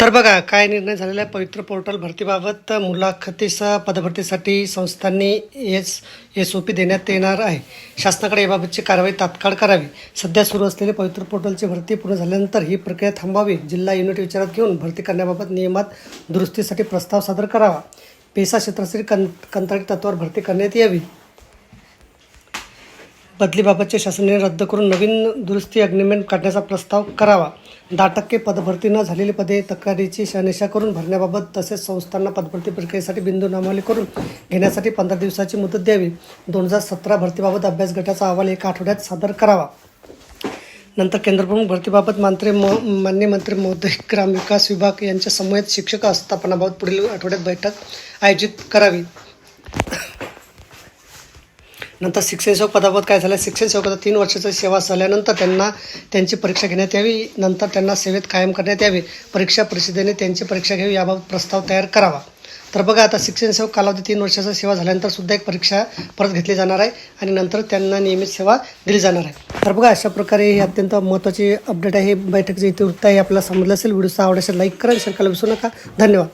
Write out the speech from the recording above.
तर बघा काय निर्णय झालेला आहे? पवित्र पोर्टल भरतीबाबत मुलाखतीसह पदभरतीसाठी संस्थांनी एस एस ओ पी देण्यात येणार आहे. शासनाकडे याबाबतची कारवाई तात्काळ करावी. सध्या सुरू असलेले पवित्र पोर्टलची भरती पूर्ण झाल्यानंतर ही प्रक्रिया थांबावी. जिल्हा युनिट विचारात घेऊन भरती करण्याबाबत नियमात दुरुस्तीसाठी प्रस्ताव सादर करावा. पेसा क्षेत्रासाठी कं कंत्राटी तत्वावर भरती करण्यात यावी. बदलीबाबतचे शासनाने रद्द करून नवीन दुरुस्ती अग्निमेंट काढण्याचा प्रस्ताव करावा. दहा टक्के पदभरती न झालेली पदे तक्रारीची शहानिशा करून भरण्याबाबत तसेच संस्थांना पदभरती प्रक्रियेसाठी बिंदू नामावली करून घेण्यासाठी पंधरा दिवसाची मुदत द्यावी. दोन हजार सतरा भरतीबाबत अभ्यास गटाचा अहवाल एका आठवड्यात सादर करावा. नंतर केंद्रप्रमुख भरतीबाबत मंत्री म मान्य मंत्री महोदय ग्रामविकास विभाग यांच्या समवेत शिक्षक स्थापनाबाबत पुढील आठवड्यात बैठक आयोजित करावी. नंतर शिक्षण सेवक पदाबाबत काय झालं? शिक्षण सेवकाचा तीन वर्षाची सेवा झाल्यानंतर त्यांना त्यांची परीक्षा घेण्यात यावी. नंतर त्यांना सेवेत कायम करण्यात यावे. परीक्षा परिषदेने त्यांची परीक्षा घ्यावी याबाबत प्रस्ताव तयार करावा. तर बघा आता शिक्षण सेवक कालावधी तीन वर्षाचा सेवा झाल्यानंतर सुद्धा एक परीक्षा परत घेतली जाणार आहे आणि नंतर त्यांना नियमित सेवा दिली जाणार आहे. तर बघा अशा प्रकारे ही अत्यंत महत्त्वाची अपडेट आहे. ही बैठक इथे वृत्त आहे. आपल्याला समजलं असेल व्हिडिओचा आवड असेल लाईक करा शेअर करायला विसरू नका. धन्यवाद.